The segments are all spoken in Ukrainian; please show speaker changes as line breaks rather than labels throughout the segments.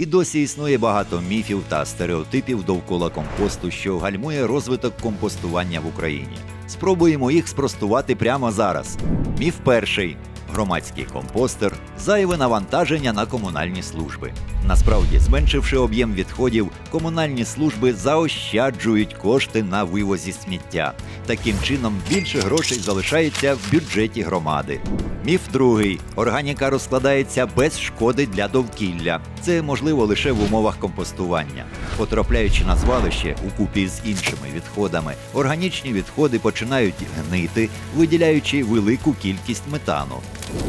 І досі існує багато міфів та стереотипів довкола компосту, що гальмує розвиток компостування в Україні. Спробуємо їх спростувати прямо зараз. Міф перший. Громадський компостер зайве навантаження на комунальні служби. Насправді, зменшивши об'єм відходів, комунальні служби заощаджують кошти на вивозі сміття. Таким чином більше грошей залишається в бюджеті громади. Міф другий: органіка розкладається без шкоди для довкілля. Це можливо лише в умовах компостування. Потрапляючи на звалище у купі з іншими відходами, органічні відходи починають гнити, виділяючи велику кількість метану.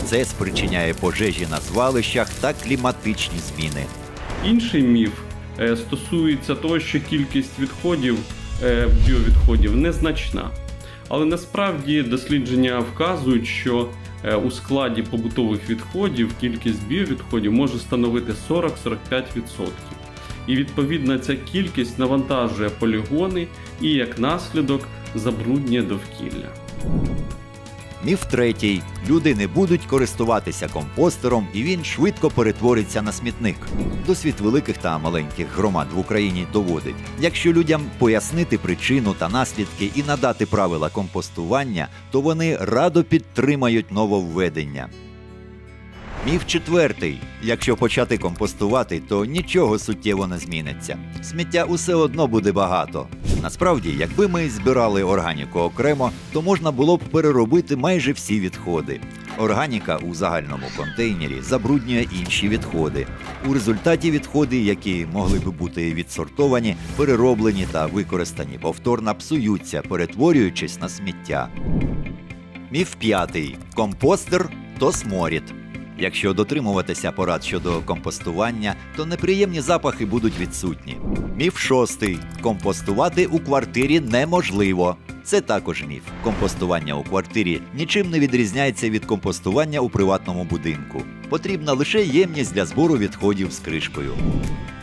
Це спричиняє пожежі на звалищах та кліматичні зміни.
Інший міф е, стосується того, що кількість відходів е, біовідходів незначна. Але насправді дослідження вказують, що е, у складі побутових відходів кількість біовідходів може становити 40-45%. І відповідно ця кількість навантажує полігони і як наслідок забруднює довкілля.
Міф третій: люди не будуть користуватися компостером, і він швидко перетвориться на смітник. Досвід великих та маленьких громад в Україні доводить: якщо людям пояснити причину та наслідки і надати правила компостування, то вони радо підтримають нововведення. Міф четвертий: якщо почати компостувати, то нічого суттєво не зміниться. Сміття усе одно буде багато. Насправді, якби ми збирали органіку окремо, то можна було б переробити майже всі відходи. Органіка у загальному контейнері забруднює інші відходи. У результаті відходи, які могли би бути відсортовані, перероблені та використані повторно, псуються, перетворюючись на сміття. Міф п'ятий: компостер то сморід. Якщо дотримуватися порад щодо компостування, то неприємні запахи будуть відсутні. Міф шостий: компостувати у квартирі неможливо. Це також міф. Компостування у квартирі нічим не відрізняється від компостування у приватному будинку. Потрібна лише ємність для збору відходів з кришкою.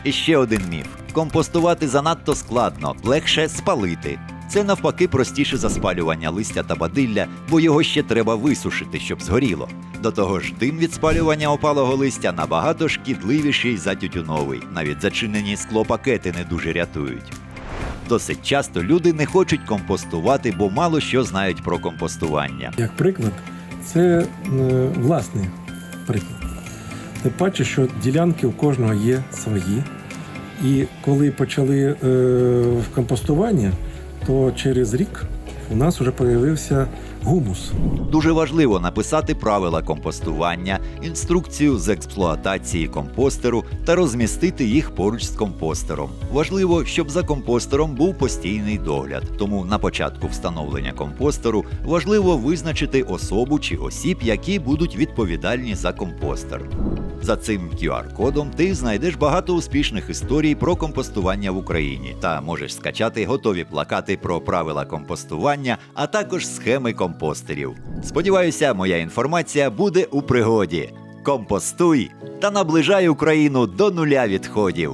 І ще один міф: компостувати занадто складно, легше спалити. Це навпаки простіше за спалювання листя та бадилля, бо його ще треба висушити, щоб згоріло. До того ж, дим від спалювання опалого листя набагато шкідливіший за тютюновий. Навіть зачинені склопакети не дуже рятують. Досить часто люди не хочуть компостувати, бо мало що знають про компостування.
Як приклад, це е, власний приклад. Тим паче, що ділянки у кожного є свої. І коли почали е, компостування, то через рік у нас вже з'явився гумус.
Дуже важливо написати правила компостування, інструкцію з експлуатації компостеру та розмістити їх поруч з компостером. Важливо, щоб за компостером був постійний догляд. Тому на початку встановлення компостеру важливо визначити особу чи осіб, які будуть відповідальні за компостер. За цим QR-кодом ти знайдеш багато успішних історій про компостування в Україні та можеш скачати готові плакати про правила компостування, а також схеми компостерів. Сподіваюся, моя інформація буде у пригоді. Компостуй та наближай Україну до нуля відходів.